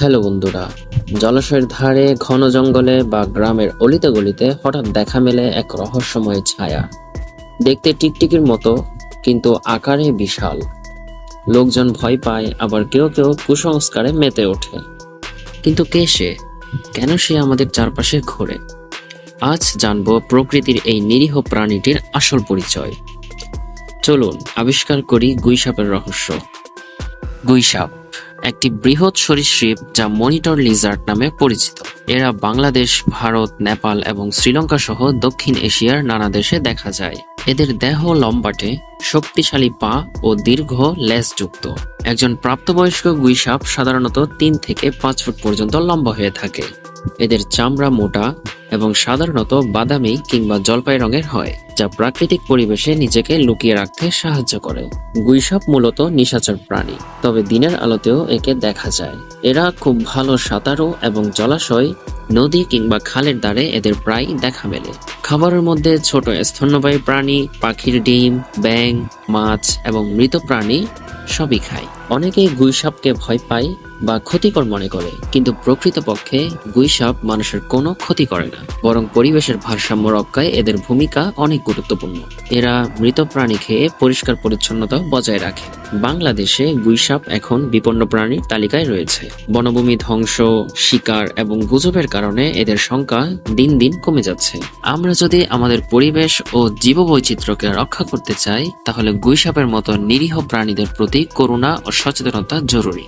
Hello বন্ধুরা, জলাশয়ের ধারে ঘন জঙ্গলে বা গ্রামের অলিতে গলিতে হঠাৎ দেখা মেলে এক রহস্যময় ছায়া। দেখতে টিকটিকির মতো, কিন্তু আকারে বিশাল। লোকজন ভয় পায়, আবার কেউ কেউ কুসংস্কারে মেতে ওঠে। কিন্তু কে সে? কেন সে আমাদের চারপাশে ঘোরে? আজ জানব প্রকৃতির এই নিরীহ প্রাণীটির আসল পরিচয়। চলুন আবিষ্কার করি গুইসাপের রহস্য। গুইসাপ একটি বৃহৎ সরীসৃপ যা মনিটর লিজার্ড নামে পরিচিত। এরা বাংলাদেশ, ভারত, নেপাল এবং শ্রীলঙ্কা সহ দক্ষিণ এশিয়ার নানা দেশে দেখা যায়। এদের দেহ লম্বাটে, শক্তিশালী পা ও দীর্ঘ লেজযুক্ত। একজন প্রাপ্তবয়স্ক গুইসাপ সাধারণত তিন থেকে পাঁচ ফুট পর্যন্ত লম্বা হয়ে থাকে। এদের চামড়া মোটা এবং সাধারণত বাদামি কিংবা জলপাই রঙের হয়, যা প্রাকৃতিক পরিবেশে নিজেকে লুকিয়ে রাখতে সাহায্য করে। গুইসাপ মূলত নিশাচর প্রাণী, তবে দিনের আলোতেও একে দেখা যায়। এরা খুব ভালো সাঁতারু এবং জলাশয়, নদী কিংবা খালের দ্বারে এদের প্রায় দেখা মেলে। খাবারের মধ্যে ছোট স্তন্যবায়ী প্রাণী, পাখির ডিম ব্যাং মাছ এবং মৃত প্রাণী সবই খায়। অনেকেই গুইসাপকে ভয় পায় বা ক্ষতিকর মনে করে, কিন্তু প্রকৃতপক্ষে গুইসাপ মানুষের কোনো ক্ষতি করে না, বরং পরিবেশের ভারসাম্য রক্ষায় এদের ভূমিকা অনেক গুরুত্বপূর্ণ। এরা মৃত প্রাণী খেয়ে পরিষ্কার পরিচ্ছন্নতা বজায় রাখে। বাংলাদেশে গুইসাপ এখন বিপন্ন প্রাণীর তালিকায় রয়েছে। বনভূমি ধ্বংস, শিকার এবং গুজবের কারণে এদের সংখ্যা দিন দিন কমে যাচ্ছে। আমরা যদি আমাদের পরিবেশ ও জীববৈচিত্র্যকে রক্ষা করতে চাই, তাহলে গুইসাপের মতো নিরীহ প্রাণীদের প্রতি করুণা ও সচেতনতা জরুরি।